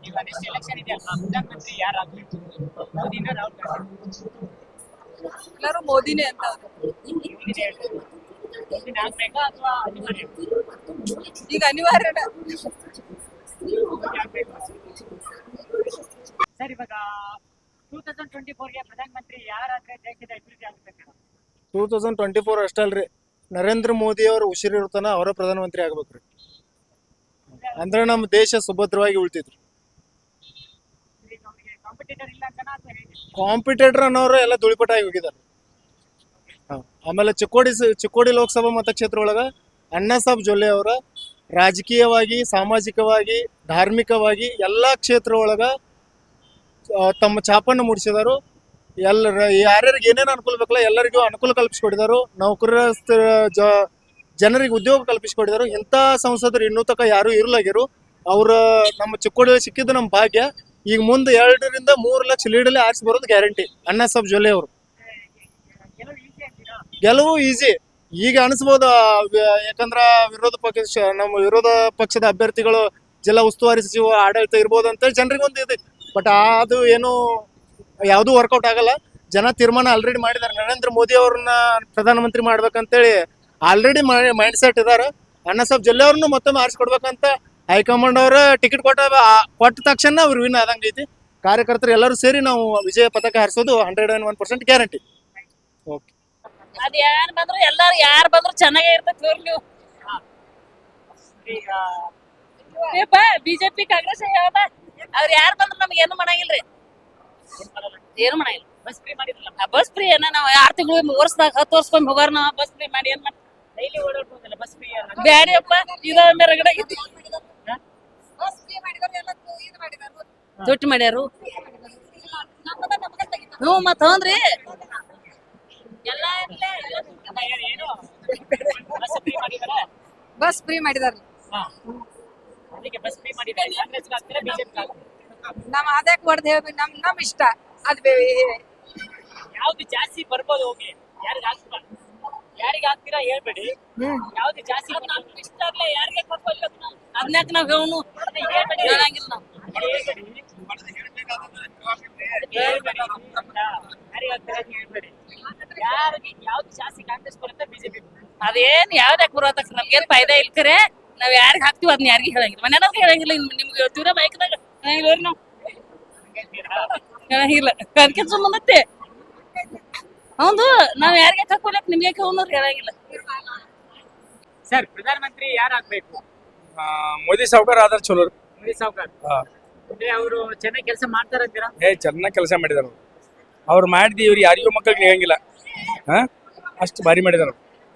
ಈಗ next election ಇದೆ ಅಲ್ವಾ ಪ್ರಧಾನಮಂತ್ರಿ ಯಾರಾಗ್ಬೇಕು ಮೋದಿನ ರಾಹುಲ್ ಗಾಂಧಿ ಎಲ್ಲರೂ ಮೋದಿನೇ ಅಂತ ಆಗ್ಬೇಕಾ ಅಥವಾ ಅನಿವಾರ್ಯ ಈಗ ಸರ್ ಇವಾಗ ಟೂ ತೌಸಂಡ್ ಟ್ವೆಂಟಿ ಫೋರ್ಗೆ ಪ್ರಧಾನಮಂತ್ರಿ ಯಾರಾದ್ರೆ ದೇಶದ ಅಭಿವೃದ್ಧಿ ಆಗ್ಬೇಕು? ಟೂ ತೌಸಂಡ್ ಟ್ವೆಂಟಿ ಫೋರ್ ಅಷ್ಟಲ್ರಿ ನರೇಂದ್ರ ಮೋದಿ ಅವರು ಉಸಿರಿರ್ತಾನ ಅವರ ಪ್ರಧಾನಮಂತ್ರಿ ಆಗ್ಬೇಕ್ರಿ. ಅಂದ್ರೆ ನಮ್ಮ ದೇಶ ಸುಭದ್ರವಾಗಿ ಉಳ್ತಿದ್ರು ಕಾಂಪಿಟೇಟರ್ ಇಲ್ಲ ಅನ್ನೋರು ಎಲ್ಲ ಧೂಳಿಪಟಾಗಿ ಹೋಗಿದ್ದಾರೆ. ಆಮೇಲೆ ಚಿಕ್ಕೋಡಿ ಚಿಕ್ಕೋಡಿ ಲೋಕಸಭಾ ಮತಕ್ಷೇತ್ರ ಒಳಗ ಅಣ್ಣಾ ಸಾಬ್ ಜೊಲ್ಲೆ ಅವರ ರಾಜಕೀಯವಾಗಿ, ಸಾಮಾಜಿಕವಾಗಿ, ಧಾರ್ಮಿಕವಾಗಿ ಎಲ್ಲಾ ಕ್ಷೇತ್ರ ಒಳಗ ತಮ್ಮ ಛಾಪನ್ನು ಮೂಡಿಸಿದಾರು. ಎಲ್ಲರ, ಯಾರ್ಯಾರಿಗೆ ಏನೇನು ಅನುಕೂಲ ಬೇಕಲ್ಲ ಎಲ್ಲರಿಗೂ ಅನುಕೂಲ ಕಲ್ಪಿಸಿಕೊಡಿದಾರು. ನೌಕರಸ್ಥ ಜ, ಜನರಿಗೆ ಉದ್ಯೋಗ ಕಲ್ಪಿಸಿಕೊಡಿದಾರು. ಇಂಥ ಸಂಸದರು ಇನ್ನೂ ತಕ ಯಾರು ಇರಲಾಗಿರು ಅವರ, ನಮ್ಮ ಚಿಕ್ಕೋಡಿ ಸಿಕ್ಕಿದ್ದು ನಮ್ಮ ಭಾಗ್ಯ. ಈಗ ಮುಂದೆ ಎರಡರಿಂದ ಮೂರು ಲಕ್ಷ ಲೀಡಲ್ಲಿ ಆರಿಸಿ ಬರೋದು ಗ್ಯಾರಂಟಿ. ಅಣ್ಣಾ ಸಾಬ್ ಜೊಲ್ಲೆ ಅವರು. ಗೆಲುವು ಈಸಿ. ಈಗ ಅನಿಸ್ಬೋದು ಯಾಕಂದ್ರ ವಿರೋಧ ಪಕ್ಷ ನಮ್ಮ ವಿರೋಧ ಪಕ್ಷದ ಅಭ್ಯರ್ಥಿಗಳು ಜಿಲ್ಲಾ ಉಸ್ತುವಾರಿ ಸಚಿವ, ಆಡಳಿತ ಇರ್ಬೋದು ಅಂತೇಳಿ ಜನರಿಗೆ ಒಂದು ಇದೆ. ಬಟ್ ಅದು ಏನು ಯಾವುದೂ ವರ್ಕೌಟ್ ಆಗಲ್ಲ. ಜನ ತೀರ್ಮಾನ ಆಲ್ರೆಡಿ ಮಾಡಿದ್ದಾರೆ. ನರೇಂದ್ರ ಮೋದಿ ಅವ್ರನ್ನ ಪ್ರಧಾನಮಂತ್ರಿ ಮಾಡ್ಬೇಕಂತೇಳಿ ಆಲ್ರೆಡಿ ಮೈಂಡ್ ಸೆಟ್ ಇದ್ದಾರೆ ಅಣ್ಣಾ ಸಾಬ್ ಜೊಲ್ಲೆ ಅವ್ರನ್ನು ಮತ್ತೊಮ್ಮೆ ಆರಿಸ್ಕೊಡ್ಬೇಕಂತ ಹೈಕಮಾಂಡ್ ಅವರು ಟಿಕೆಟ್ ಕೊಟ್ಟ ಕೊಟ್ಟ ತಕ್ಷಣ ಅವ್ರು ವಿನ್ ಆದಂಗೆ ಐತಿ. ಕಾರ್ಯಕರ್ತರು ಎಲ್ಲರೂ ಸೇರಿ ನಾವು ವಿಜಯ ಪತಾಕ ಹಾರಿಸೋದು hundred and one percent guarantee okay ಅದ್ ಯಾರ್ ಬಂದ್ರು ಎಲ್ಲಾರು ಯಾರ್ ಬಂದ್ರು ಚೆನ್ನಾಗೇ ಇರ್ತೈತಿ ನೀವು. ಏಪ್ಪ ಬಿಜೆಪಿ ಕಾಂಗ್ರೆಸ್ ಹೇಳಪ್ಪ ಅವ್ರ ಯಾರ್ ಬಂದ್ರು ನಮ್ಗೆ ಏನು ಮಾಡಂಗಿಲ್ರಿ. ಏನ್ ಮಾಡಂಗಿಲ್ಲ. ಬಸ್ ಫ್ರೀ ಮಾಡಿದ್ರಲ್ಲ. ಬಸ್ ಫ್ರೀ ಏನ ನಾವ್ ಆರ್ ತಿಂಗಳು ವರ್ಷದಾಗ ಹತ್ತು ವರ್ಷಕ್ಕೊಮ್ಮೆ ಹೋಗಾರ ನಾವ್ ಬಸ್ ಫ್ರೀ ಮಾಡಿ ಏನ್ ಮಾಡಿ ಡೈಲಿ ಓಡಾಡ್ಬೋದಲ್ಲ ಬಸ್ ಫ್ರೀ ಬ್ಯಾಡಿಯಪ್ಪ ಇದ ಮೆರಗಡೆ ಐತಿ ತುಟ್ಟಿ ಮಾಡ್ಯಾರು? ಹ್ಞೂ ಮತ್ತ ಹೌದ್ರಿ ಏನು? ಬಸ್ ಫ್ರೀ ಮಾಡಿದಾರೆ? ನಮ್ ಅದಕ್ ಹೊಡೆದ್ ಹೇಳಿ ನಮ್ ನಮ್ ಇಷ್ಟ. ಅದ್ ಬೇ- ಯಾವ್ದು ಜಾಸ್ತಿ ಬರ್ಬೋದು ಹೋಗಿ? ಯಾರಿಗ ಆಗ್ತೀರಾ ಹೇಳ್ಬೇಡಿ. ಯಾವ್ದು ಜಾಸ್ತಿ ನಮ್ಗ್ ಇಷ್ಟ ಆಗ್ಲೇ ಯಾರಿಗೆ ಕೊಟ್ಕೊಲ್ಲ ನಾವು? ನಾವ್ ಹೇಳ್ಬೇಡಿ. ಹೇಳಂಗಿಲ್ಲ ನಾವು. ಹೇಳ್ಬೇಡಿ ಯಾರಿಗೆ ಯಾವ್ದು ಜಾಸ್ತಿ ಕಾಂಗ್ರೆಸ್ ಬರುತ್ತೆ ಬಿಜೆಪಿ ಅದೇನ್ ಯಾವ್ದಕ್ ಬರೋತಕ್ಕ ನಮ್ಗೇನ್ ಫಾಯ್ದಾ ಇಲ್ ಖರೆ ನಾವ್ ಯಾರಿಗ್ ಹಾಕ್ತಿವಿ ಅದನ್ನ ಯಾರಿಗೆ ಹೇಳಂಗಿಲ್ಲ. ಮನ್ಯಾಗ ಹೇಳಂಗಿಲ್ಲ ನಿಮ್ಗೆ ದೂರ ಬೈಕ್ದಾಗ ಹೇಳಂಗಿಲ್ಲ ನಾವು. ಹೇಳಂಗಿಲ್ಲ. ಅದಕ್ಕೆ ಸುಮ್ಮನತ್ತೆ ಹೌದು ನಾವ್ ಯಾರಿಗೆ ತಕೊಳಕ್ ನಿಮ್ಗೆ ಹೇಳೋರು ಹೇಳಂಗಿಲ್ಲ? ಸರ್ ಪ್ರಧಾನಮಂತ್ರಿ ಯಾರಾಗ್ಬೇಕು ಆ, ಮೋದಿ ಸಾವುಕಾರ ಆದ್ರೆ ಚಲೋ ರೀ. ಮೋದಿ ಸಾವ್ಕಾರ್? ಹಾ. ಅಂದ್ರೆ ಅವರು ಚೆನ್ನಾಗಿ ಕೆಲಸ ಮಾಡ್ತಾರಂತೀರಾ ಏ ಚೆನ್ನಾಗಿ ಕೆಲಸ ಮಾಡಿದಾರ ಅವ್ರು. ಮಾಡಿದ ಇವ್ರು ಯಾರಿಗೂ ಮಕ್ಕಳಿಗೆ ನೀಗಂಗಿಲ್ಲ ಹಾ? ಅಷ್ಟು ಭಾರಿ ಮಾಡಿದಾರ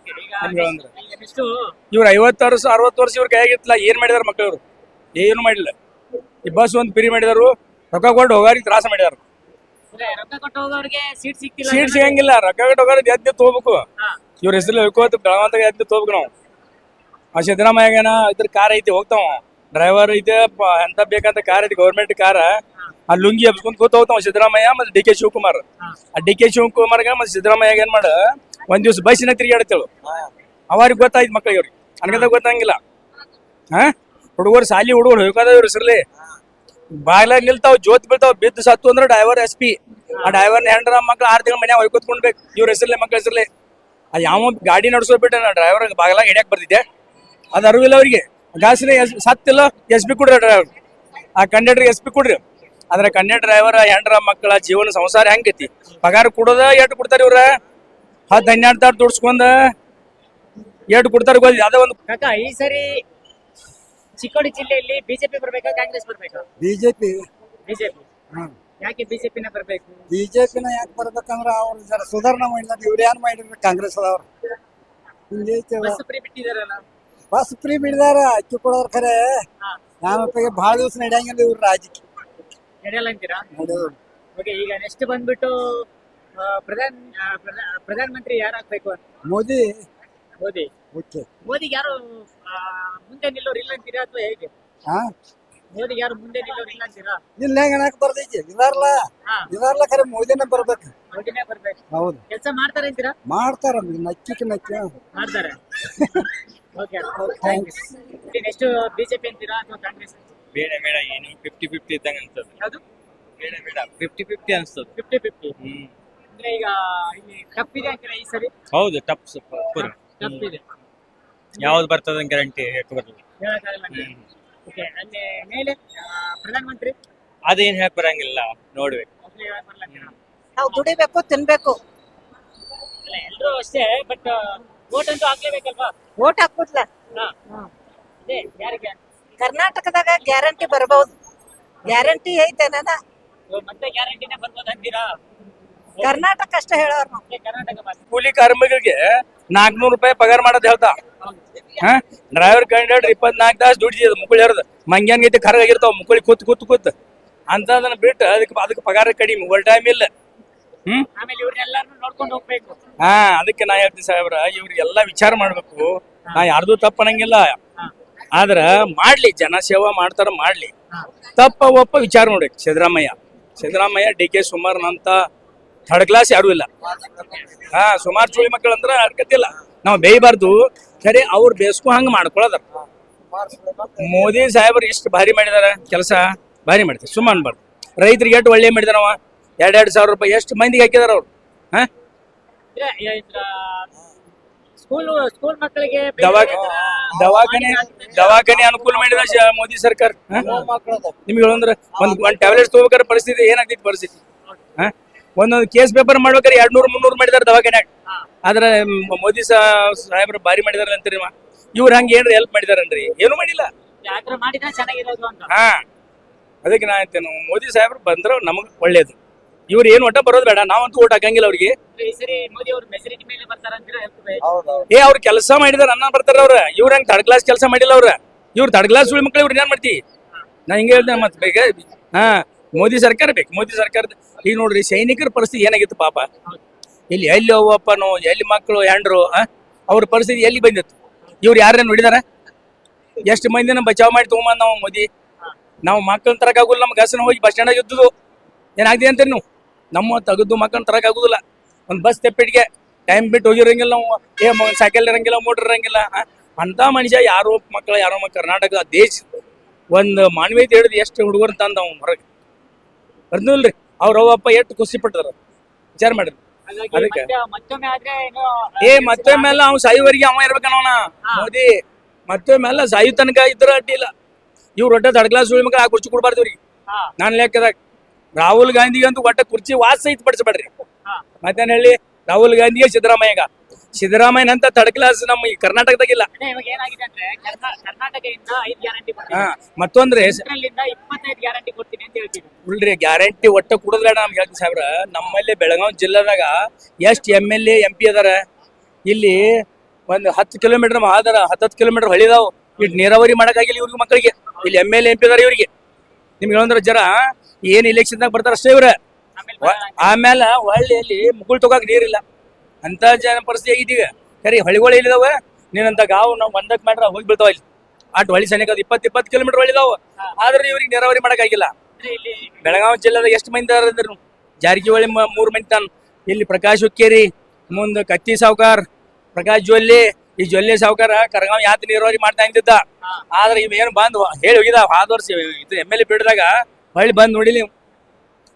ಈಗ ಹೆಂಗ್ ಹೇಳಂದ್ರೆ? ಎಷ್ಟು ಇವ್ರು ಐವತ್ತು ವರ್ಷ ಅರವತ್ತು ವರ್ಷ ಇವ್ರ ಕೈಯಾಗಿತ್ತಲ್ಲ ಏನ್ ಮಾಡಿದಾರ ಮಕ್ಕಳವ್ರು ಏನು ಮಾಡಿಲ್ಲ. ಈ ಬಸ್ ಒಂದು ಪಿರಿ ಮಾಡಿದಾರು ರೊಕ್ಕ ಕೊಟ್ಟು ಹೋಗಾರಿ ತ್ರಾಸ ಮಾಡಿದಾರ ಅಂದ್ರೆ ರೊಕ್ಕ ಕೊಟ್ಟು ಹೋಗೋರಿಗೆ ಸೀಟ್ ಸಿಗಂಗಿಲ್ಲ ರೊಕ್ಕ ಕಟ್ಟೋಗಾರ ಎದ್ದು ತಗೋಬೇಕು. ಹಾ. ಇವ್ರ ಹೆಸರು ಹೇಳ್ಕೋತ ಬೆಳವಂತ ಎದ್ದು ತಗೋಬೇಕು ನಾವು. ಆ ಸಿದ್ದರಾಮಯ್ಯಗೇನ ಇದ್ರ ಕಾರ್ ಐತಿ ಹೋಗ್ತಾವ. ಡ್ರೈವರ್ ಐತೆ ಎಂತ ಬೇಕಂತ ಕಾರ್ ಐತಿ ಗೌರ್ಮೆಂಟ್ ಕಾರ್ ಆ ಲುಂಗಿ ಹಬ್ಸ್ಕೊಂಡ್ ಕೂತ ಹೋಗ್ತಾವ ಸಿದ್ದರಾಮಯ್ಯ ಮತ್ತೆ ಡಿ ಕೆ ಶಿವಕುಮಾರ್. ಆ ಡಿ ಕೆ ಶಿವಕುಮಾರ್ಗ ಮತ್ತೆ ಸಿದ್ದರಾಮಯ್ಯ ಏನ್ ಮಾಡ ಒಂದ್ ದಿವ್ಸ ಬಸ್ಸಿನ ತಿರುಗಾಡ್ತೇಳು ಅವ್ರಿಗೆ ಗೊತ್ತಾಯ್ತು ಮಕ್ಳಿಗೆ ಅವ್ರಿಗೆ. ಅನ್ಗದ ಗೊತ್ತಂಗಿಲ್ಲ. ಹಾ? ಹುಡುಗರು ಸಾಲಿ ಹುಡುಗರು ಹೋಗೋದ ಇವ್ರ ಹೆಸರ್ಲಿ. ಬಾಗ್ಲಾಗ ನಿಲ್ತಾವ್ ಜೋತ್ ಬೀಳ್ತಾವ್, ಬಿದ್ದು ಸತ್ತು ಅಂದ್ರೆ ಡ್ರೈವರ್ ಎಸ್ ಪಿ. ಆ ಡ್ರೈವರ್ ಹೆಂಡ್ರ ಮಕ್ಳು ಆರು ಮನೆ ಮನ್ಯಾಗ ಹೊಯ್ಕೊತ್ಕೊಂಡ್ಬೇಕು ಇವ್ರ ಹೆಸರ್ಲೆ, ಮಕ್ಳ ಹೆಸರ್ಲೆ. ಆ ಯಾವ ಗಾಡಿ ನಡ್ಸೋ ಡ್ರೈವರ್ ಬಾಗ್ಲಾಗ ಹಿಡಿಯಕ್ ಬರ್ತಿದ್ದೆ ಅದು ಅರಿವಿಲ್ಲ ಅವ್ರಿಗೆ. ಗಾಸಿನ ಎಸ್ ಸತ್ತಿಲ್ಲ, ಎಸ್ ಪಿ ಕೊಡ್ರಿ ಡ್ರೈವರ್. ಆ ಕಂಡಕ್ಟರ್ ಎಸ್ ಪಿ ಕೊಡ್ರಿ. ಆದ್ರೆ ಕಂಡಕ್ಟರ್ ಡ್ರೈವರ್, ಹೆಂಡ್ರ ಮಕ್ಕಳ ಜೀವನ ಸಂಸಾರ ಹೆಂಗೈತಿ? ಪಗಾರ ಕೊಡೋದ ಎಟ್ ಕೊಡ್ತಾರ ಇವ್ರ? ಹತ್ತು ಹನ್ನೆರಡು ತಾಟ್ ದುಡ್ಸ್ಕೊಂಡ ಎಟ್ ಕೊಡ್ತಾರ ಅದೇ ಒಂದು ಕಾಕ, ಈ ಸರಿ ಚಿಕ್ಕೋಡಿ ಜಿಲ್ಲೆಯಲ್ಲಿ ಬಿಜೆಪಿ ಬರ್ಬೇಕಾ ಕಾಂಗ್ರೆಸ್ ಬರ್ಬೇಕಾ? ಬಿಜೆಪಿ. ಬಿಜೆಪಿ. ಯಾಕೆ ಬಿಜೆಪಿನ ಬರ್ಬೇಕು? ಬಿಜೆಪಿನ ಯಾಕೆ ಬರ್ಬೇಕಂದ್ರ ಅವ್ರು ಜರ ಸುಧಾರಣೆ ಮಾಡಿಲ್ಲ ಇವ್ರು ಏನ್ ಮಾಡಿದ್ರು ಕಾಂಗ್ರೆಸ್ ಅವರು. ಬಸ್ ಫ್ರೀ ಬಿಟ್ಟಿದಾರಲ್ಲ? ಬಸ್ ಫ್ರೀ ಬಿಡ್ದಾರ ಅಕ್ಕಿ ಕೊಡೋರ್ ಖರೆ ಹಾ. ಬಹಳ ಭಾಳ ದಿವಸ ನಡೆಯಂಗಿಲ್ಲ ಇವ್ರು ರಾಜಕೀಯ ನಡೆಯಲ್ಲ ಅಂತೀರಾ? ಓಕೆ ಈಗ ನೆಕ್ಸ್ಟ್ ಬಂದ್ಬಿಟ್ಟು ಆ, ಪ್ರಧಾನ್ ಆ, ಪ್ರಧಾ- ಪ್ರಧಾನ ಮಂತ್ರಿ ಯಾರಾಗ್ಬೇಕು ಅಂತ? ಮೋದಿ. ಮೋದಿ. ಓಕೆ ಮೋದಿಗೆ ಯಾರು ಆ, ಮುಂದೆ ನಿಲ್ಲೋರು ಇಲ್ಲ ಅಂತೀರಾ ಅಥವಾ ಹೇಗೆ? ಹಾ ಮೋದಿಗೆ ಯಾರು ಮುಂದೆ ನಿಲ್ಲೋರು ಇಲ್ಲ ಅಂತೀರಾ? ಇಲ್ಲ ಹೆಂಗ ಅನ್ನಕ್ ಬರ್ತೈತಿ ಇದಾರ್ಲ? ಹಾ. ಇದಾರ್ಲ ಖರೆ ಮೋದಿನೇ ಬರ್ಬೇಕು. ಮೋದಿನೇ ಬರ್ಬೇಕು. ಹೌದು. ಕೆಲಸ ಮಾಡ್ತಾರೆ ಅಂತೀರಾ? ಮಾಡ್ತಾರ ನಕ್ಕಿಕ್ ನಕ್ಕಿ ಮಾಡ್ತಾರೆ. ಓಕೆ ಥ್ಯಾಂಕ್ಸ್ ನೆಕ್ಸ್ಟ್ ಬಿಜೆಪಿ ಅಂತೀರಾ ಅಥವಾ ಕಾಂಗ್ರೆಸ್ ಬೇಡ ಬೇಡ ಏನು ಫಿಫ್ಟಿ ಫಿಫ್ಟಿ ಇದ್ದಂಗೆ ಅನ್ಸ್ತದೆ. ಯಾವುದು? ಬೇಡ ಬೇಡ ಫಿಫ್ಟಿ ಫಿಫ್ಟಿ ಅನ್ಸ್ತದೆ. ಫಿಫ್ಟಿ ಫಿಫ್ಟಿ ಹ್ಮ್. ಅಂದ್ರೆ ಈಗ ಇಲ್ಲಿ ಟಪ್ ಇದೆ ಅಂತೀರಾ ಈ ಸರಿ? ಹೌದು ಟಪ್ ಸ್ವಲ್ಪ. ಟಪ್ ಇದೆ. ಯಾವ್ದು ಬರ್ತದ ಗ್ಯಾರಂಟಿ ಬರ್ತದೆ ಹೇಳಕ್ಕಾಗಲ್ಲ ಓಕೆ ಅಲ್ಲಿ ಮೇಲೆ ಪ್ರಧಾನಮಂತ್ರಿ? ಅದೇನ್ ಹೇಳಕ್ ಬರಂಗಿಲ್ಲ ನೋಡ್ಬೇಕು. ಹೇಳಕ್ ಬರಲ್ಲ? ನಾವು ದುಡಿಬೇಕು ತಿನ್ಬೇಕು. ಅಲ್ಲ ಎಲ್ರು ಅಷ್ಟೇ ಬಟ್ ವೋಟ್ ಅಂತೂ ಹಾಕ್ಲೇಬೇಕಲ್ವಾ? ಓಟ್ ಹಾಕುದ್ಲ ಹಾ. ಅದೇ ಯಾರಿಗೆ? ಕರ್ನಾಟಕದಾಗ ಗ್ಯಾರಂಟಿ ಬರಬಹುದು ಗ್ಯಾರಂಟಿ ಐತೆನ ಇವಾಗ ಮತ್ತೆ ಗ್ಯಾರಂಟಿನೇ ಬರ್ಬೋದು ಅಂತೀರಾ? ಕರ್ನಾಟಕ ಅಷ್ಟೇ ಹೇಳೋರು ನಾವು. ಕರ್ನಾಟಕ ಭಾಷೆ ಕೂಲಿ ಕಾರ್ಮಿಕರಿಗೆ ನಾಲ್ಕನೂರು ರೂಪಾಯಿ ಪಗಾರ ಮಾಡೋದು ಹೇಳ್ತಾ. ಹಾ? ಡ್ರೈವರ್ ಕಂಡಕ್ಟರ್ ಇಪ್ಪತ್ನಾಲ್ಕು ತಾಸು ದುಡಿದ ಮುಕ್ಕಳಿ ಹರಿದ ಮಂಗ್ಯಾನ್ ಗೈತಿ ಕರಗಾಗಿರ್ತಾವ ಮುಕ್ಕಳಿ ಕೂತ್ ಕೂತ್ ಕೂತ್. ಅಂತದನ್ನ ಬಿಟ್ಟು ಅದಕ್ಕೆ ಅದಕ್ಕೆ ಪಗಾರ ಕಡಿಮೆ ಒಳ್ ಟೈಮ್ ಇಲ್ಲ. ಹ್ಮ್? ಆಮೇಲೆ ಇವ್ರನ್ನೆಲ್ಲಾರು ನೋಡ್ಕೊಂಡು ಹೋಗ್ಬೇಕು. ಹಾ ಅದಕ್ಕೆ ನಾ ಹೇಳ್ತೀನಿ ಸಾಹೇಬ್ರ ಇವ್ರಿಗೆಲ್ಲ ವಿಚಾರ ಮಾಡ್ಬೇಕು. ನಾ ಯಾರ್ದು ತಪ್ಪ ಅನ್ನಂಗಿಲ್ಲ. ಆದ್ರ ಮಾಡ್ಲಿ ಜನ ಸೇವಾ ಮಾಡ್ತಾರ ಮಾಡ್ಲಿ. ತಪ್ಪ ಒಪ್ಪ ವಿಚಾರ ನೋಡಿ ಸಿದ್ದರಾಮಯ್ಯ. ಸಿದ್ದರಾಮಯ್ಯ ಡಿ ಕೆ ಸುಮಾರ್ನಂತ ಥರ್ಡ್ ಕ್ಲಾಸ್ ಯಾರು ಇಲ್ಲ. ಹಾ ಸುಮಾರು ಚುಳಿ ಮಕ್ಕಳಂದ್ರ ಅಂದ್ರ ಅರ್ಕತಿಲ್ಲ ನಾವು ಬೇಯಬಾರ್ದು. ಖರೆ ಅವ್ರು ಬೇಸ್ಕೋ ಹಂಗ ಮಾಡ್ಕೊಳ್ಳೋದಾರ ಮೋದಿ ಸಾಹೇಬರು ಎಷ್ಟು ಭಾರಿ ಮಾಡಿದಾರ ಕೆಲಸ ಭಾರಿ ಮಾಡ್ತಾರೆ ಸುಮ್ಮ ಅನ್ಬಾರ್ದು ರೈತರಿಗೆ ಎಷ್ಟು ಒಳ್ಳೆ ಮಾಡಿದಾರವ ಎರಡ್ ಎರಡ್ ಸಾವಿರ ರೂಪಾಯಿ ಎಷ್ಟು ಮಂದಿಗೆ ಹಾಕಿದಾರ ಅವ್ರು ಹಾ ದವಾಖಾನೆ ದವಾಖಾನೆ ಅನುಕೂಲ ಮಾಡಿದ ಮೋದಿ ಸರ್ಕಾರ? ನಿಮ್ಗೆ ಹೇಳಂದ್ರ ಒಂದ್ ಒಂದ್ ಟ್ಯಾಬ್ಲೆಟ್ಸ್ ತಗೋಬೇಕಾದ್ರೆ ಪರಿಸ್ಥಿತಿ ಏನಾಗ್ತಿತ್ತು ಪರಿಸ್ಥಿತಿ ಹಾ? ಒಂದೊಂದು ಕೇಸ್ ಪೇಪರ್ ಮಾಡ್ಬೇಕಾದ್ರೆ ಎರಡ್ ನೂರ್ ಮುನ್ನೂರ್ ಮಾಡಿದಾರೆ ದವಾಖಾನ್ಯಾಗ ಆದ್ರೆ ಮೋದಿ ಸಾಹೇಬ್ರು ಭಾರಿ ಮಾಡಿದಾರ ಅಂತೀರಿ ಇವ್ರು ಹಂಗ ಏನ್ರಿ ಹೆಲ್ಪ್ ಮಾಡಿದಾರನ್ರಿ? ಏನು ಮಾಡಿಲ್ಲ. ಹಾ. ಅದಕ್ಕೆ ನಾ ಹೇಳ್ತೇನೆ ಮೋದಿ ಸಾಹೇಬ್ರು ಬಂದ್ರ ನಮಗ್ ಒಳ್ಳೇದು. ಇವ್ರು ಏನ್ ಒಟ್ಟ ಬರೋದ್ ಬೇಡ ನಾವಂತೂ ಓಟ್ ಹಾಕಂಗಿಲ್ಲ ಅವ್ರಿಗೆ. ಅಂದ್ರೆ ಮೋದಿ ಅವರು ಮೆಜಾರಿಟಿ ಮೇಲೆ ಬರ್ತಾರ ಅಂತೀರಾ ಹೆಲ್ಪ್ ಏ ಅವ್ರ ಕೆಲಸ ಮಾಡಿದಾರ ಅನ್ನ ಬರ್ತಾರ ಅವ್ರ. ಇವ್ರ ಹಂಗ ಥರ್ಡ್ ಕ್ಲಾಸ್ ಕೆಲಸ ಮಾಡಿಲ್ಲ ಅವ್ರ. ಇವ್ರ ಥರ್ಡ್ ಕ್ಲಾಸ್ ಉಳಿ ಮಕ್ಳು ಇವ್ರು ಏನ್ ಮಾಡ್ತಿ? ನಾ ಹಿಂಗ ಹೇಳ್ದೆ ಮತ್ತೆ ಬೇಗ ಹಾ ಮೋದಿ ಸರ್ಕಾರ ಬೇಕು ಮೋದಿ ಸರ್ಕಾರದ ಈಗ ನೋಡ್ರಿ ಸೈನಿಕರ ಪರಿಸ್ಥಿತಿ ಏನಾಗಿತ್ತು ಪಾಪ. ಇಲ್ಲಿ ಎಲ್ಲಿ ಅವ್ವಪ್ಪನೋ ಎಲ್ಲಿ ಮಕ್ಕಳು, ಹೆಂಡ್ರು? ಅವ್ರ ಪರಿಸ್ಥಿತಿ ಎಲ್ಲಿ ಬಂದಿತ್ತು? ಇವ್ರು ಯಾರನ್ನ ನೋಡಿದಾರ? ಎಷ್ಟು ಮಂದಿನ ಬಚಾವ್ ಮಾಡಿ ತಗೊಂಬಂದ್ ನಾವು ಮೋದಿ? ನಾವು ಮಕ್ಕಳನ್ನ ತರಕಾಗುಲ್ಲ ನಮ್ಗೆ ಹಸನ ಹೋಗಿ ಬಸ್ ಸ್ಟ್ಯಾಂಡ್ ಇದ್ದುದು ಏನಾಗಿದೆ ಅಂತೀರಿ ನೀವು? ನಮ್ಮ ತೆಗೆದು ಮಕ್ಕಳನ್ನ ತರಕಾಗುದಿಲ್ಲ ಒಂದು ಬಸ್ ತೆಪ್ಪಿಟ್ಟಿಗೆ ಟೈಮ್ ಬಿಟ್ಟು ಹೋಗಿರಂಗಿಲ್ಲ ನಾವು. ಏ ಸೈಕಲ್ ಇರಂಗಿಲ್ಲ ಮೋಟರ್ ಇರಂಗಿಲ್ಲ ಅಂತ ಮನುಷ್ಯ ಯಾರೋ ಮಕ್ಕಳ, ಯಾರೋ ಕರ್ನಾಟಕ ದೇಶ ಒಂದು ಮಾನವೀಯತೆ ಹಿಡಿದು ಎಷ್ಟು ಹುಡುಗರು ತಂದ ಅವ್ನು ಹೊರಗೆ. ಬರ್ದಿಲ್ರಿ ಅವ್ರ ಅವ್ವಪ್ಪ ಎಷ್ಟು ಖುಷಿ ಪಡ್ತಾರ ವಿಚಾರ ಹಾಗಾಗಿ ಅದಕ್ಕೆ. ಮತ್ತೆ ಮತ್ತೊಮ್ಮೆ ಆದ್ರೆ ಏನು ಏ ಮತ್ತೊಮ್ಮೆ ಎಲ್ಲ ಸಾಯುವರಿಗೆ ಅವ ಇರ್ಬೇಕನ್ನವನ ಮೋದಿ ಮತ್ತೊಮ್ಮೆ ಎಲ್ಲ ಸಾಯು ತನಕ ಇದ್ರ ಅಡ್ಡಿಲ್ಲ ಇವ್ರು ಒಟ್ಟ ಥರ್ಡ್ ಕ್ಲಾಸ್ ಉಳಿ ಮಕ್ಕಳು ಆ ಕುರ್ಚಿ ಕೊಡ್ಬಾರ್ದು ಇವ್ರಿಗೆ. ನಾನು ಲೆಕ್ಕದಾಗ ರಾಹುಲ್ ಗಾಂಧಿಗಂತೂ ಒಟ್ಟ ಕುರ್ಚಿ ವಾಸ ಸಹಿತ ಪಡಿಸ್ಬೇಡ್ರಿ. ಮತ್ತೇನ್ ಹೇಳಿ ರಾಹುಲ್ ಗಾಂಧಿಗೆ ಸಿದ್ದರಾಮಯ್ಯಗ. ಸಿದ್ದರಾಮಯ್ಯನಂತ ಥರ್ಡ್ ಕ್ಲಾಸ್ ನಮ್ಮ ಈ ಕರ್ನಾಟಕದಾಗಿಲ್ಲ. ಮತ್ತೊಂದ್ರೆ ಉಳ್ರಿ ಗ್ಯಾರಂಟಿ ಒಟ್ಟ ಕುಡದ್ಬೇಡ ನಮ್ಗೆ ಹೇಳ್ತೀನಿ ಸಾಹೇಬ್ರ. ನಮ್ಮಲ್ಲಿ ಬೆಳಗಾವಿ ಜಿಲ್ಲಾದಾಗ ಎಷ್ಟ್ M L A M P ಅದಾರ. ಇಲ್ಲಿ ಒಂದು ಹತ್ತು ಕಿಲೋಮೀಟರ್ ಆದಾರ ಹತ್ತತ್ತು ಕಿಲೋಮೀಟರ್ ಹೊಳಿದಾವ್. ಇಟ್ ನೀರಾವರಿ ಮಾಡಕ್ಕಾಗಿಲ್ಲ ಇವ್ರಿಗೆ ಮಕ್ಕಳಿಗೆ. ಇಲ್ಲಿ ಎಂ ಎಲ್ ಎಂ ಪಿ ಅದಾರ ಇವ್ರಿಗೆ. ನಿಮ್ಗೆ ಹೇಳಂದ್ರ ಜರ ಏನ್ ಇಲೆಕ್ಷನ್ದಾಗ ಬರ್ತಾರ ಅಷ್ಟೇ ಇವ್ರ. ಆಮೇಲೆ ಹೊಳ್ಳಿ ಅಲ್ಲಿ ಹೊಳ್ಳಿಯಲ್ಲಿ ಮುಗುಳ್ ತಗೋಕ್ ನೀರಿಲ್ಲ. ಅಂತ ಜನ ಪರಿಸ್ಥಿತಿ ಆಗಿದ್ದೀವಿ ಖರೀ ಹೊಳಿಗಳು ಇಲ್ಲಿದಾವ ನೀನಂತ ಗಾವು ನಾವು ಒಂದಕ್ ಮಾಡ್ರ ಹೋಗಿ ಬೀಳ್ತಾವ ಇಲ್ಲಿ. ಅಟ್ ಹೊಳಿ ಸನಿಕ ಇಪ್ಪತ್ತು ಇಪ್ಪತ್ತು ಕಿಲೋಮೀಟರ್ ಹೊಳಿದಾವ ಆದ್ರೆ ಇವ್ರಿಗೆ ನೀರಾವರಿ ಮಾಡಕ್ಕಾಗಿಲ್ಲ. ಇಲ್ಲಿ ಬೆಳಗಾವಿ ಜಿಲ್ಲೆದಾಗ ಎಷ್ಟು ಮಂದಿ ಅದಾರ. ಜಾರಕಿಹೊಳಿ ಮೂರ್ ಮಂದಿ ತಾನು. ಇಲ್ಲಿ ಪ್ರಕಾಶ್ ಹುಕ್ಕೇರಿ ಮುಂದೆ ಕತ್ತಿ ಸಾವುಕಾರ್ ಪ್ರಕಾಶ್ ಜೊಲ್ಲಿ. ಈ ಜೊಲ್ಲೆ ಸಾವುಕಾರ ಕರಗಾವ್ ಯಾತ್ ನೀರಾವರಿ ಮಾಡ್ತಾ ಇದ್ದಿದ್ದ. ಆದ್ರೆ ಇವ್ ಏನ್ ಬಂದ್ ಹೇಳಿ ಹೋಗಿದ. ಆದ ವರ್ಷ ಇದು ಎಂ ಎಲ್ ಎ ಬಿಡಿದಾಗ ಹೊಳ್ಳಿ ಬಂದ್ ನೋಡಿಲಿ.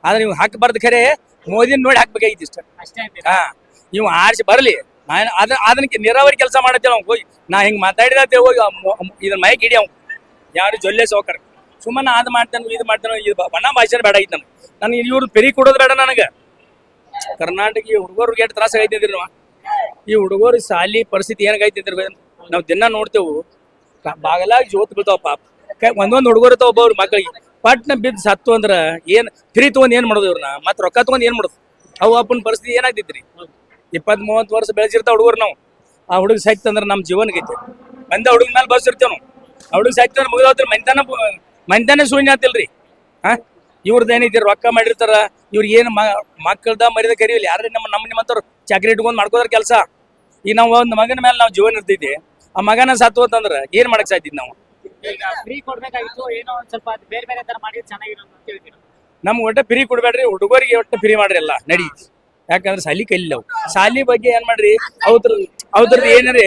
ಆದ್ರೆ ನೀವು ಹಾಕಬಾರ್ದು ಖರೆ. ಮೋದಿನ ನೋಡಿ ಹಾಕ್ಬೇಕಾಗಿತ್ತು ಇಷ್ಟ. ಹಾ. ಇವ್ ಆರಿಸಿ ಬರಲಿ. ನಾನು ಅದ ಅದನ್ನ ನೀರಾವರಿ ಕೆಲಸ ಮಾಡತ್ತೇವ ಅವ್ನು ಹೋಗಿ. ನಾ ಹಿಂಗ್ ಮಾತಾಡಿದ ಹೋಗಿ ಇದನ್ನ ಮೈಕ್ ಹಿಡಿ ಅವ್ ಯಾರು ಜೊಲ್ಲೆ ಸೋಕರ್. ಸುಮ್ಮನೆ ಅದ್ ಮಾಡ್ತಾನೆ ಇದು ಮಾಡ್ತಾನೆ ಇದು ಬಣ್ಣ ಭಾಷೆ ಬೇಡ ಐತೆ ನನಗೆ ನನಗೆ ಇವ್ರು ಪೆರಿ ಕೊಡೋದು ಬೇಡ ನನಗೆ. ಕರ್ನಾಟಕ ಈ ಹುಡುಗರಿಗೆ ಎಷ್ಟು ತ್ರಾಸ ನಾವು? ಈ ಹುಡುಗರು ಸಾಲಿ ಪರಿಸ್ಥಿತಿ ಏನಾಗೈತಿದ್ರಿ ನಾವು ದಿನ ನೋಡ್ತೇವು. ಬಾಗಲಾಗಿ ಜೋತ್ ಬೀಳ್ತಾವ ಪಾಪ. ಒಂದೊಂದ್ ಹುಡುಗರು ಇರ್ತಾವ ಒಬ್ಬ ಮಕ್ಕಳಿಗೆ ಪಟ್ನ ಬಿದ್ದು ಸತ್ತು ಅಂದ್ರ ಏನ್ ಫ್ರೀ ತಗೊಂಡ್ ಏನ್ ಮಾಡೋದು ಇವ್ರನ್ನ? ಮತ್ ರೊಕ್ಕ ತಗೊಂಡ್ ಏನ್ ಮಾಡೋದು? ಅವು ಅಪ್ಪನ ಪರಿಸ್ಥಿತಿ ಏನಾಗ್ತೈತ್ರಿ ಇಪ್ಪತ್ ಮೂವತ್ ವರ್ಷ ಬೆಳೆಸಿರ್ತಾವ ಹುಡುಗರು ನಾವು. ಆ ಹುಡುಗ ಸಾಯ್ತು ಅಂದ್ರೆ ನಮ್ ಜೀವನಗೈತಿ ಬಂದ ಹುಡುಗ ಮೇಲೆ ಬಸ್ಸಿರ್ತೇವೆ ನಾವು. ಆ ಹುಡುಗ ಸಾಯ್ತು ಅಂದ್ರೆ ಮುಗಿದೋತ್ರ ಮಂತಾನ ಮಂತಾನೆ ಶೂನ್ಯ ಆತಿಲ್ರಿ. ಹಾ ಇವ್ರದ್ದು ಏನೈತಿ ರೊಕ್ಕ ಮಾಡಿರ್ತಾರ ಇವ್ರಿಗೆ ಏನು ಮಕ್ಕಳ್ದ ಮರಿದ ಕರೀಲಿ ಯಾರು ನಮ್ಮ ನಮ್ಮ ನಿಮ್ಮಂತವ್ರು ಚಾಕ್ರಿ ಇಟ್ಕೊಂಡ್ ಮಾಡ್ಕೋದ್ರ ಕೆಲಸ? ಈಗ ನಾವು ಒಂದು ಮಗನ ಮೇಲೆ ನಾವು ಜೀವನ ಇರ್ತೈತಿ ಆ ಮಗನ ಸತ್ತು ಅಂತಂದ್ರೆ ಏನ್ ಮಾಡಕ್ ಸಾಯ್ತಿದ್ ನಾವು? ನಮ್ಗೆ ಒಟ್ಟೆ ಫ್ರೀ ಕೊಡ್ಬೇಡ್ರಿ. ಹುಡುಗರಿಗೆ ಒಟ್ಟು ಫ್ರೀ ಮಾಡ್ರಿ ಎಲ್ಲ ನಡೀತಿ. ಯಾಕಂದ್ರೆ ಸಾಲಿ ಕಲಿಲ್ಲ ಅವು ಸಾಲಿ ಬಗ್ಗೆ ಏನ್ ಮಾಡ್ರಿ? ಅವ್ರ ಅವ್ರದ್ದು ಏನಾರಿ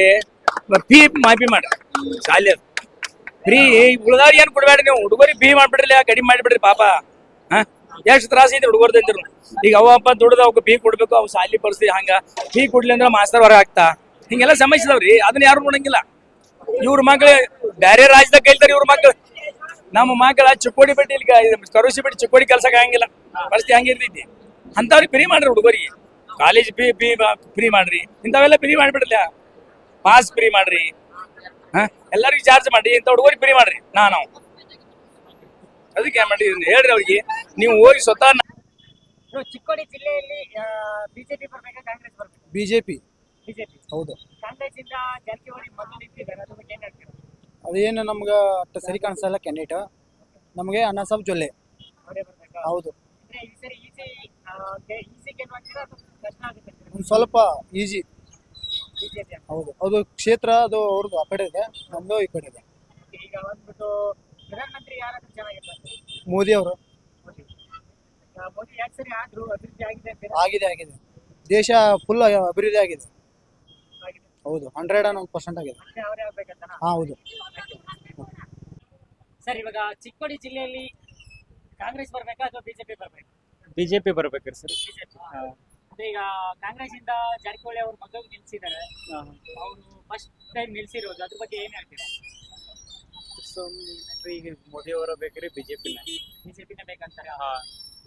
ಫೀ ಮಾಫಿ ಮಾಡ್ರಿ ಸಾಲಿ ಅದು. ಫ್ರೀ ಉಳ್ದಾರಿ ಏನ್ ಕೊಡ್ಬೇಡ್ರಿ ನೀವು? ಹುಡುಗರಿಗೆ ಬಿ ಮಾಡ್ಬಿಡ್ರಿ ಕಡಿಮೆ ಮಾಡ್ಬಿಡ್ರಿ ಪಾಪ. ಹಾ? ಎಷ್ಟು ತ್ರಾಸ ಐತಿ ಹುಡುಗರ್ದು ಇದ್ರು ಈಗ ಅವ ಅಪ್ಪ ದುಡ್ದು ಫೀ ಕೊಡ್ಬೇಕು ಅವ್ ಸಾಲಿ ಪರಿಸ್ಥಿತಿ ಹಂಗ. ಫೀ ಕೊಡ್ಲಿ ಅಂದ್ರೆ ಮಾಸ್ತರ್ ಹೊರ ಆಗ್ತಾ ಹಿಂಗೆಲ್ಲ ಸಮಸ್ಯೆ ಅದನ್ನ ಯಾರು ನೋಡಂಗಿಲ್ಲ. ಇವ್ರ ಮಕ್ಳು ಬೇರೆ ರಾಜ್ಯದಾಗ ಕೇಳ್ತಾರೆ ಇವ್ರ ಮಕ್ಳು. ನಮ್ಮ ಮಕ್ಕಳ ಚಿಕ್ಕೋಡಿ ಬಿಟ್ಟು ಇಲ್ಲಿ ಕರುಸಿ ಬಿಟ್ಟು ಚಿಕ್ಕೋಡಿ ಕೆಲ್ಸಕ್ಕೆ ಆಗಂಗಿಲ್ಲ. ಪರಿಸ್ಥಿತಿ ಹಂಗಿರ್ತೈತಿ. ಅಂತವ್ರಿಗೆ ಫ್ರೀ ಮಾಡ್ರಿ ಹುಡುಗರಿಗೆ. ಕಾಲೇಜ್ ಫೀ ಫೀ ಫ್ರೀ ಮಾಡ್ರಿ. ಇಂಥವೆಲ್ಲ ಫ್ರೀ ಮಾಡ್ಬಿಡ್ಲ ಪಾಸ್ ಫ್ರೀ ಮಾಡ್ರಿ. ಹಾ? ಎಲ್ಲರಿಗೂ ಚಾರ್ಜ್ ಮಾಡಿ ಇಂಥ ಹುಡುಗರಿಗೆ ಫ್ರೀ ಮಾಡ್ರಿ. ನಾ ನಾವು. ಅದಕ್ಕೆ ಏನ್ ಮಾಡಿ ಹೇಳ್ರಿ ಅವ್ರಿಗೆ. ನೀವು ಹೋಗಿ ಸ್ವತಃ ಚಿಕ್ಕೋಡಿ ಜಿಲ್ಲೆಯಲ್ಲಿ ಬಿಜೆಪಿ ಬರಬೇಕಾ ಕಾಂಗ್ರೆಸ್ ಬರ್ಬೇಕು? ಬಿಜೆಪಿ ಬಿಜೆಪಿ ಹೌದು. ಕಾಂಗ್ರೆಸ್ ಇಂದ ಜಾರಕಿಹೊಳಿ ಮೊದಲು ನಿಂತಿದ್ದಾರೆ. ಅದ್ರ ಬಗ್ಗೆ ಏನ್ ಹೇಳ್ತೀರಾ? ಅದೇನು ನಮ್ಗೆ ಅಷ್ಟು ಸರಿ ಕಾಣಿಸಲ್ಲ ಕ್ಯಾಂಡಿಡೇಟ್ ನಮಗೆ ಅಣ್ಣ ಸಾಬ್ ಜೊಲ್ಲೆ. ಅವರೇ ಬರ್ಬೇಕಾ? ಹೌದು. ಅಂದ್ರೆ ಈ ಸರಿ ಈಸಿ ಈಸಿ ಸ್ವಲ್ಪ ಈಜಿ ಬಿಜೆಪಿ ಹೌದು ಅದು ಕ್ಷೇತ್ರ ಅದು ಅವ್ರದ್ದು ಆ ಕಡೆ ಇದೆ ನಮ್ದು ಈ ಕಡೆ ಇದೆ. ಈಗ ಬಂದ್ಬಿಟ್ಟು ಪ್ರಧಾನಮಂತ್ರಿ ಯಾರಾದ್ರೂ ಚೆನ್ನಾಗಿರ್ತಾರೆ ಮೋದಿ ಅವರು. ಮೋದಿ. ಯಾಕೆ ಸರಿ ಆದ್ರೂ ಅಭಿವೃದ್ಧಿ ಆಗಿದೆ ಆಗಿದೆ ಆಗಿದೆ. ದೇಶ ಫುಲ್ ಅಭಿವೃದ್ಧಿ ಆಗಿದೆ. ಆಗಿದೆ. ಹೌದು ಹಂಡ್ರೆಡ್ ಒನ್ ಪರ್ಸೆಂಟ್ ಆಗಿದೆ. ಮತ್ತೆ ಅವರೇ ಆಗ್ಬೇಕಂತ ಹಾಂ ಹೌದು. ಸರ್ ಇವಾಗ ಚಿಕ್ಕೋಡಿ ಜಿಲ್ಲೆಯಲ್ಲಿ ಕಾಂಗ್ರೆಸ್ ಬರ್ಬೇಕಾ ಅಥವಾ ಬಿಜೆಪಿ ಬರ್ಬೇಕಾ? ಬಿಜೆಪಿ ಬರ್ಬೇಕ್ರಿ ಸರ್. ಈಗ ಕಾಂಗ್ರೆಸ್ ಇಂದ ಜಾರಕಿಹೊಳಿ ಅವ್ರ ಮಗಳಿಗೆ ನಿಲ್ಸಿದ್ದಾರೆ ಅವರು ಫಸ್ಟ್ ಟೈಮ್ ನಿಲ್ಸಿರೋದು. ಅದ್ರ ಬಗ್ಗೆ ಏನ್ ಹೇಳ್ತೀರಾ? ಈಗ ಮೋದಿ ಅವರ ಬೇಕ್ರಿ ಬಿಜೆಪಿನ ಬಿಜೆಪಿನೇ ಬೇಕಂತಾರೆ. ಹಾ.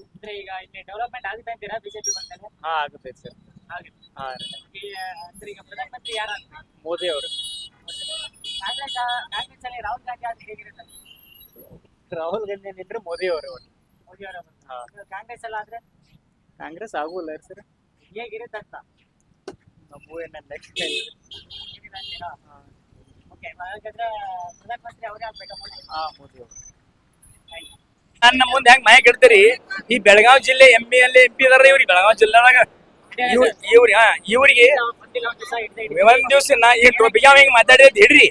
ಅಂದ್ರೆ ಈಗ ಇಲ್ಲಿ ಡೆವಲಪ್ಮೆಂಟ್ ಆಗುತ್ತೆ ಅಂತೀರಾ ಬಿಜೆಪಿ ಬಂದಾಗ ಹಾ ಆಗುತ್ತೆ ಸರ್. ಆಗುತ್ತೆ ಹಾ. ಅಂದ್ರೆ ಈಗ ಪ್ರಧಾನಮಂತ್ರಿ ಯಾರು ಮೋದಿ ಅವರು. ಕಾಂಗ್ರೆಸ್ ಕಾಂಗ್ರೆಸ್ ಅಲ್ಲಿ ರಾಹುಲ್ ಗಾಂಧಿ ಆದ್ರೆ ಹೇಗಿರುತ್ತೆ ರಾಹುಲ್ ಗಾಂಧಿ ಏನಿದ್ರೆ ಮೋದಿ ಅವರು. ಕಾಂಗ್ರೆಸ್ ಎಲ್ಲ ಆದ್ರೆ? ಕಾಂಗ್ರೆಸ್ ಆಗುವಲ್ಲ ಸರ್? ಹೇಗಿರುತ್ತೆ ಅಂತ? ನಮಗೂ ಏನಲ್ಲ ಓಕೆ ಹಾಗಾದ್ರೆ ಪ್ರಧಾನಮಂತ್ರಿ ಅವರೇ ಆಗ್ಬೇಕಾ ಮೋದಿ? ಹಾ ಮೋದಿ ಅವರು. ನನ್ನ ಮುಂದೆ ಹೆಂಗ್ ಮಾಯ ಇಡ್ತೀರಿ? ಈ ಬೆಳಗಾವಿ ಜಿಲ್ಲೆ ಎಂ ಪಿ ಅಲ್ಲಿ ಎಂ ಪಿ ಇದಾರ ಇವ್ರಿ ಬೆಳಗಾವಿ ಜಿಲ್ಲೆದಾಗ. ಇವ್ರ ಹಾ ಇವ್ರಿಗೆ ಒಂದ್ ದಿವಸ ನಾ ಈ ಟೊಪಿಗೆ ಹೆಂಗ್ ಹಿಂಗ್ ಮಾತಾಡಿದ್ ಹಿಡ್ರಿ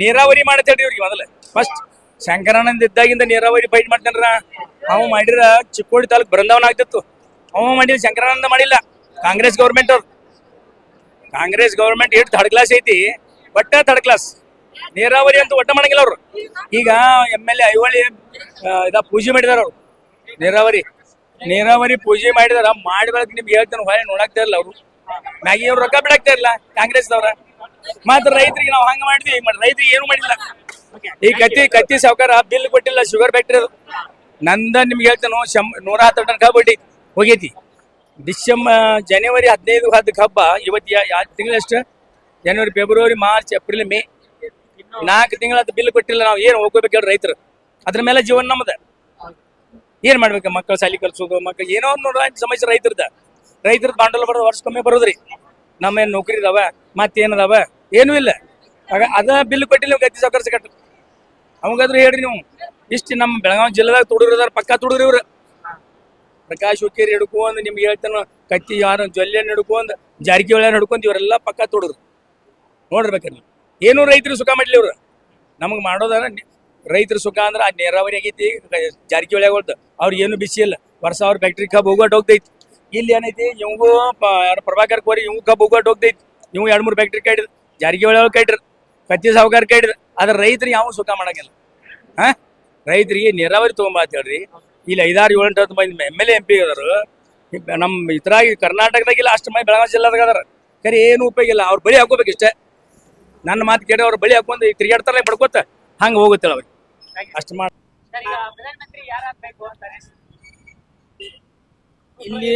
ನೀರಾವರಿ ಮಾಡ್ತೇಳ್ರಿ ಇವ್ರಿಗೆ ಮೊದಲ. ಫಸ್ಟ್ ಶಂಕರಾನಂದ ಇದ್ದಾಗಿಂದ ನೀರಾವರಿ ಫೈಟ್ ಮಾಡ್ತಾನ್ರ? ಅವ ಮಾಡಿರ ಚಿಕ್ಕೋಡಿ ತಾಲೂಕ್ ಬೃಂದಾವನ ಆಗ್ತಿತ್ತು. ಅವ ಮಾಡಿಲ್ಲ ಶಂಕರಾನಂದ ಮಾಡಿಲ್ಲ. ಕಾಂಗ್ರೆಸ್ ಗೌರ್ಮೆಂಟ್ ಅವ್ರು. ಕಾಂಗ್ರೆಸ್ ಗೌರ್ಮೆಂಟ್ ಎಷ್ಟು ಥರ್ಡ್ ಕ್ಲಾಸ್ ಐತಿ. ಒಟ್ಟ ಥರ್ಡ್ ಕ್ಲಾಸ್ ನೀರಾವರಿ ಅಂತ ಒಟ್ಟ ಮಾಡಂಗಿಲ್ಲ ಅವ್ರು. ಈಗ ಎಂ ಎಲ್ ಎ ಐವಳಿ ಇದ ಪೂಜೆ ಮಾಡಿದಾರ ಅವ್ರು. ನೀರಾವರಿ. ನೀರಾವರಿ ಪೂಜೆ ಮಾಡಿದಾರ. ಮಾಡಿ ಬೆಳಗ್ಗೆ ನಿಮ್ಗೆ ಹೇಳ್ತಾನೆ ಹೊಳೆ ನೋಡಾಕ್ತಾ ಇರಲ್ಲ ಅವರು. ಮ್ಯಾಗಿ ಅವ್ರು ರೊಕ್ಕ ಬಿಡಾಕ್ತಾ ಇರಲ್ಲ ಕಾಂಗ್ರೆಸ್ದವ್ರ ಮಾತ್ರ ರೈತರಿಗೆ ನಾವು ಹಂಗ ಮಾಡಿದ್ವಿ. ಮಾಡಿ ರೈತರಿಗೆ ಏನು ಮಾಡಿಲ್ಲ. ಈ ಕತ್ತಿ ಕತ್ತಿ ಸಾವುಕಾರ ಬಿಲ್ ಕೊಟ್ಟಿಲ್ಲ ಶುಗರ್ ಫ್ಯಾಕ್ಟ್ರಿ ಅದು. ನಂದ ನಿಮ್ಗೆ ಹೇಳ್ತಾನು ಶಂ, ನೂರ ಹತ್ತು ಟನ್ ಕಬ್ಬು ಹೊಡಿ ಹೋಗೈತಿ. ಡಿಸೆಂಬರ್ ಜನವರಿ ಹದಿನೈದು ಹತ್ತು ಹಬ್ಬ ಇವತ್ತು ಯಾವ ತಿಂಗಳಷ್ಟು, ಜನವರಿ, ಫೆಬ್ರವರಿ, ಮಾರ್ಚ್, ಏಪ್ರಿಲ್, ಮೇ, ನಾಲ್ಕು ತಿಂಗಳ ಬಿಲ್ ಕೊಟ್ಟಿಲ್ಲ, ನಾವು ಏನು ಹೋಗ್ಕೋಬೇಕು ರೈತರು. ಅದ್ರ ಮೇಲೆ ಜೀವನ ನಮ್ಮದ ಏನ್ ಮಾಡ್ಬೇಕು ಮಕ್ಕಳು ಸಾಲಿ ಕಲ್ಸೋದು ಮಕ್ಕಳು ಏನೋ ನೋಡ್ರ ಸಮಸ್ಯೆ ರೈತರದ. ರೈತರದ ಬಾಂಡಲ್ ಬರೋದು ವರ್ಷಕ್ಕೊಮ್ಮೆ ಬರೋದ್ರಿ. ನಮ್ಮೇನು ನೌಕರಿ ಇದಾವ ಮತ್ತೇನದಾವ ಏನೂ ಇಲ್ಲ. ಆಗ ಅದ ಬಿಲ್ ಕೊಟ್ಟಿಲ್ಲ ಗತಿ ಸಹಕರಿಸಿ ಕಟ್ಟ ಅವಂಗಾದ್ರೂ ಹೇಳ್ರಿ ನೀವು. ಇಷ್ಟು ನಮ್ಮ ಬೆಳಗಾವಿ ಜಿಲ್ಲೆದಾಗ ತುಡುಗ್ರದಾರ ಪಕ್ಕ ತುಡುಗ್ರಿ ಇವ್ರು. ಪ್ರಕಾಶ್ ಹುಕ್ಕೇರಿ ಹಿಡ್ಕೊಂಡ್ ನಿಮ್ಗೆ ಹೇಳ್ತಾನ, ಕತ್ತಿ ಯಾರು ಜೊಲ್ಲೆನ್ ಹಿಡ್ಕೊಂಡ್ ಜಾರಕಿಹೊಳಿ ಹಿಡ್ಕೊಂಡ್ ಇವರೆಲ್ಲ ಪಕ್ಕ ತುಡುಗ್ರು. ನೋಡಿರ್ಬೇಕಾರೆ ಏನು ರೈತರು ಸುಖ ಮಾಡ್ಲಿ ಇವ್ರು. ನಮಗೆ ಮಾಡೋದಾರ ರೈತರ ಸುಖ ಅಂದ್ರೆ ಆ ನೀರಾವರಿ ಆಗೈತಿ ಜಾರಕಿಹೊಳಿ ಹೋಗ್ತದೆ ಅವ್ರಿಗೆ ಏನು ಬಿಸಿ ಇಲ್ಲ. ವರ್ಷ ಅವ್ರ ಫ್ಯಾಕ್ಟ್ರಿ ಕಬ್ಬು ಹೋಗೋಟ್ ಹೋಗ್ತೈತಿ ಇಲ್ಲಿ ಏನೈತಿ, ಇವಂಗೂ ಪ್ರಭಾಕರ್ ಕೋರಿ ಇವ್ ಕಬ್ಬು ಹೋಗೋಟ್ ಹೋಗ್ತೈತಿ ಇವ್ ಎರಡು ಮೂರು ಫ್ಯಾಕ್ಟ್ರಿ ಕೈಡ್ರಿ ಜಾರಕಿಹೊಳಿ ಅವ್ರು ಕೈಡ್ರಿ, ಕತ್ತಿ ಸಾವುಕಾರ ಕೈಡ್ರಿ. ಆದ್ರೆ ರೈತರು ಯಾವ ಸುಖ ಮಾಡಂಗಿಲ್ಲ. ಹಾ? ರೈತರಿಗೆ ನೀರಾವರಿ ತೊಗೊಂಬಾತ ಅಂತ ಹೇಳ್ರಿ. ಇಲ್ಲಿ ಐದಾರು ಏಳು ಎಂಟು ಹತ್ತು ಮಂದಿ ಎಂ ಎಲ್ ಎಂ ಪಿ ಅದಾರು ನಮ್ಮ ಇತರಾಗಿ ಕರ್ನಾಟಕದಾಗಿಲ್ಲ ಅಷ್ಟು ಮಂದಿ ಬೆಳಗಾವಿ ಜಿಲ್ಲಾದಾಗ ಅದಾರ. ಕರೆ ಏನು ಉಪಯೋಗ ಇಲ್ಲ ಅವ್ರ ಬಳಿ ಹಾಕೋಬೇಕು ಇಷ್ಟೇ. ನನ್ನ ಮಾತು ಕೇಳಿ ಅವ್ರ ಬಳಿ ಹಾಕೊಂಡು ತಿರುಗಾಡ್ತಾರೆ ಪಡ್ಕೋತ ಹಂಗೆ ಹೋಗುತ್ತೆ ಅವ್ರಿಗೆ. ಅಷ್ಟು ಮಾಡಿ ಇಲ್ಲಿ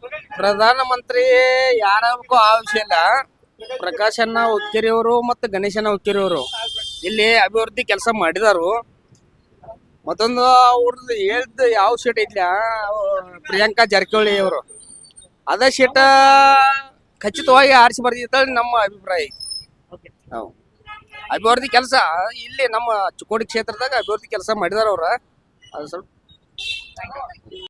ಪ್ರಧಾನ ಪ್ರಧಾನಮಂತ್ರಿ ಯಾರಕ್ಕೂ ಅಂತಾರೆ? ಇಲ್ಲಿ ಪ್ರಕಾಶಣ್ಣ ಅಣ್ಣ ಉಕ್ಕೇರಿಯವರು ಮತ್ತು ಗಣೇಶಣ್ಣ ಅಣ್ಣ ಅವರು ಇಲ್ಲಿ ಅಭಿವೃದ್ಧಿ ಕೆಲಸ ಮಾಡಿದಾರು. ಮತ್ತೊಂದು ಅವ್ರದ್ದು ಹೇಳ್ದ ಯಾವ ಸೀಟ್ ಐತ್ಲ? ಪ್ರಿಯಾಂಕಾ ಜಾರಕಿಹೊಳಿ ಅವರು. ಅದ ಸೀಟ್ ಖಚಿತವಾಗಿ ಆರಿಸಿ ಬರ್ದಿತ್ತ ನಮ್ಮ ಅಭಿಪ್ರಾಯ ಹೌದು. ಅಭಿವೃದ್ಧಿ ಕೆಲಸ ಇಲ್ಲಿ ನಮ್ಮ ಚಿಕ್ಕೋಡಿ ಕ್ಷೇತ್ರದಾಗ ಅಭಿವೃದ್ಧಿ ಕೆಲಸ ಮಾಡಿದಾರ ಅವ್ರ. ಅದು ಸ್ವಲ್ಪ